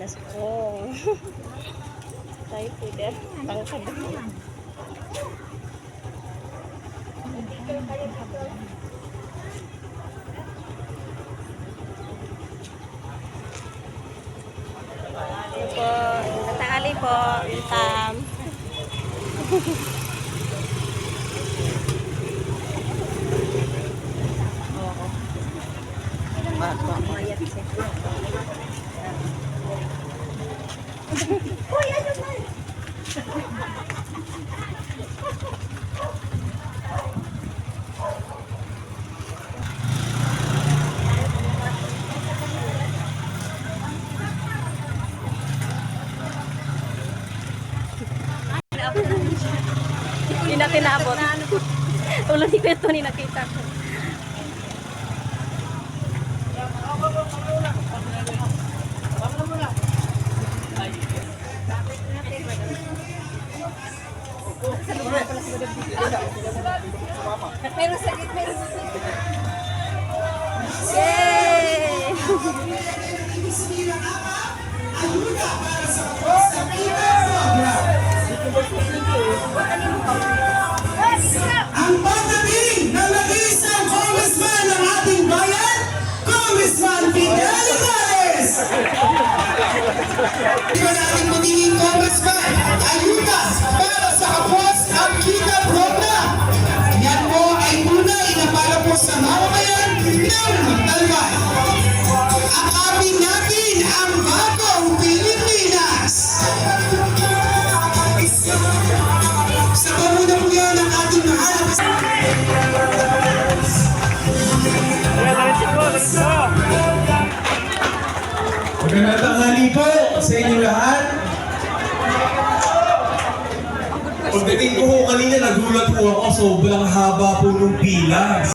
Let's go. Tayo po der. Tangkad. Ito po. Natangali po. Tam. Mayat siya. Hindi na kinabot. Ulo ni Kwento ni nakita ko. Meron sakit, meron sakit. Yay! Ang pagdating ng nag-iisang congressman ng ating bayan, Congressman Fidel Morales! Di ba natin magiging congressman? Ayuda Magandang tanghali po sa inyo lahat. Pagdating ko kanina, nagulat po ako. Sobrang haba po nung pila.